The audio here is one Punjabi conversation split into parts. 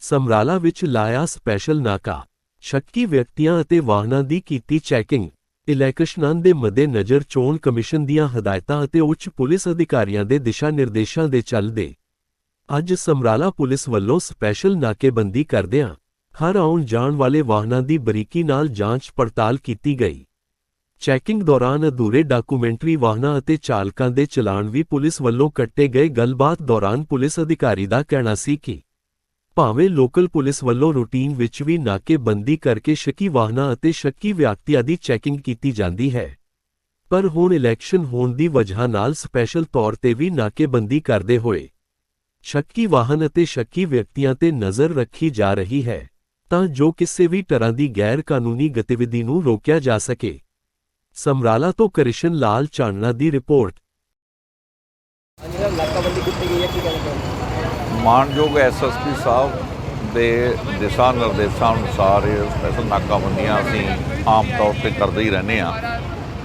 ਸਮਰਾਲਾ ਵਿੱਚ ਲਾਇਆ ਸਪੈਸ਼ਲ ਨਾਕਾ। ਸ਼ੱਕੀ ਵਿਅਕਤੀਆਂ ਅਤੇ ਵਾਹਨਾਂ ਦੀ ਕੀਤੀ ਚੈਕਿੰਗ। ਇਲੈਕਸ਼ਨਾਂ ਦੇ ਮੱਦੇਨਜ਼ਰ ਚੋਣ ਕਮਿਸ਼ਨ ਦੀਆਂ ਹਦਾਇਤਾਂ ਅਤੇ ਉੱਚ ਪੁਲਿਸ ਅਧਿਕਾਰੀਆਂ ਦੇ ਦਿਸ਼ਾ ਨਿਰਦੇਸ਼ਾਂ ਦੇ ਚੱਲਦੇ। ਅੱਜ ਸਮਰਾਲਾ ਪੁਲਿਸ ਵੱਲੋਂ ਸਪੈਸ਼ਲ ਨਾਕੇਬੰਦੀ ਕਰਦਿਆਂ ਹਰ ਆਉਣ ਜਾਣ ਵਾਲੇ ਵਾਹਨਾਂ ਦੀ ਬਰੀਕੀ ਨਾਲ ਜਾਂਚ ਪੜਤਾਲ ਕੀਤੀ ਗਈ। ਚੈਕਿੰਗ ਦੌਰਾਨ ਅਧੂਰੇ ਡਾਕੂਮੈਂਟਰੀ ਵਾਹਨਾਂ ਅਤੇ ਚਾਲਕਾਂ ਦੇ ਚਲਾਨ ਵੀ ਪੁਲਿਸ ਵੱਲੋਂ ਕੱਟੇ ਗਏ। ਗੱਲਬਾਤ ਦੌਰਾਨ ਪੁਲਿਸ ਅਧਿਕਾਰੀ ਦਾ ਕਹਿਣਾ ਸੀ ਕਿ ਭਾਵੇਂ ਲੋਕਲ ਪੁਲਿਸ ਵੱਲੋਂ ਰੂਟੀਨ ਵਿੱਚ ਵੀ ਨਾਕੇਬੰਦੀ ਕਰਕੇ ਸ਼ੱਕੀ ਵਾਹਨਾਂ ਅਤੇ ਸ਼ੱਕੀ ਵਿਅਕਤੀਆਂ ਦੀ ਚੈਕਿੰਗ ਕੀਤੀ ਜਾਂਦੀ ਹੈ, ਪਰ ਹੁਣ ਇਲੈਕਸ਼ਨ ਹੋਣ ਦੀ ਵਜ੍ਹਾ ਨਾਲ ਸਪੈਸ਼ਲ ਤੌਰ ਤੇ ਵੀ ਨਾਕੇਬੰਦੀ ਕਰਦੇ ਹੋਏ ਸ਼ੱਕੀ ਵਾਹਨ ਅਤੇ ਸ਼ੱਕੀ ਵਿਅਕਤੀਆਂ ਤੇ ਨਜ਼ਰ ਰੱਖੀ ਜਾ ਰਹੀ ਹੈ, ਤਾਂ ਜੋ ਕਿਸੇ ਵੀ ਤਰ੍ਹਾਂ ਦੀ ਗੈਰ ਕਾਨੂੰਨੀ ਗਤੀਵਿਧੀ ਨੂੰ ਰੋਕਿਆ ਜਾ ਸਕੇ। ਸਮਰਾਲਾ ਤੋਂ ਕ੍ਰਿਸ਼ਨ ਲਾਲ ਚਾਨਣਾ ਦੀ ਰਿਪੋਰਟ। ਹਾਂਜੀ ਨਾਕਾਬੰਦੀ ਕੀਤੀ ਗਈ ਹੈ, ਕੀ ਕਹਿਣਾ ਮਾਨਯੋਗ ਐਸਐਸਪੀ ਸਾਹਿਬ ਦੇ ਦਿਸ਼ਾ ਨਿਰਦੇਸ਼ਾਂ ਅਨੁਸਾਰ ਇਹ ਸਪੈਸ਼ਲ ਨਾਕਾਬੰਦੀਆਂ ਅਸੀਂ ਆਮ ਤੌਰ ਤੇ ਕਰਦੇ ਹੀ ਰਹਿੰਦੇ ਆ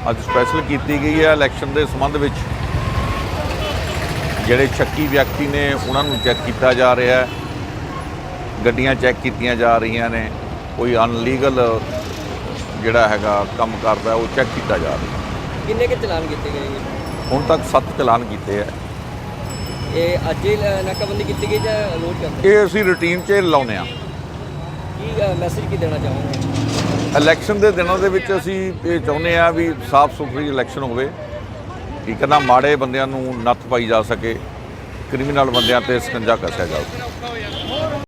ਅੱਜ ਸਪੈਸ਼ਲ ਕੀਤੀ ਗਈ ਹੈ ਇਲੈਕਸ਼ਨ ਦੇ ਸੰਬੰਧ ਵਿੱਚ। ਜਿਹੜੇ ਸ਼ੱਕੀ ਵਿਅਕਤੀ ਨੇ ਉਹਨਾਂ ਨੂੰ ਚੈੱਕ ਕੀਤਾ ਜਾ ਰਿਹਾ ਹੈ। ਗੱਡੀਆਂ ਚੈੱਕ ਕੀਤੀਆਂ ਜਾ ਰਹੀਆਂ ਨੇ। ਕੋਈ ਅਨਲੀਗਲ ਜਿਹੜਾ ਹੈਗਾ ਕੰਮ ਕਰਦਾ ਉਹ ਚੈੱਕ ਕੀਤਾ ਜਾ ਰਿਹਾ ਕਿੰਨੇ ਕੇ ਚਲਾਨ ਕੀਤੇ ਗਏ? ਹੁਣ ਤੱਕ 7 ਚਲਾਨ ਕੀਤੇ ਆ ਇਹ ਅੱਜ ਹੀ ਨਾਕਾਬੰਦੀ ਕੀਤੀ ਗਈ ਜਾਂ ਰੋਜ਼ ਕਰਦੇ ਇਹ ਅਸੀਂ ਰੂਟੀਨ 'ਚ ਲਾਉਂਦੇ ਆ ਕੀ ਮੈਸੇਜ ਕੀ ਦੇਣਾ ਚਾਹੋਗੇ? ਇਲੈਕਸ਼ਨ ਦੇ ਦਿਨਾਂ ਦੇ ਵਿੱਚ ਅਸੀਂ ਇਹ ਚਾਹੁੰਦੇ ਆ ਵੀ ਸਾਫ਼ ਸੁਥਰੀ ਇਲੈਕਸ਼ਨ ਹੋਵੇ ਹੈ ਨਾ ਮਾੜੇ ਬੰਦਿਆਂ ਨੂੰ ਨੱਥ ਪਾਈ ਜਾ ਸਕੇ ਕ੍ਰਿਮੀਨਲ ਬੰਦਿਆਂ ਤੇ ਸਕੰਜਾ ਕੱਸਿਆ ਜਾਵੇ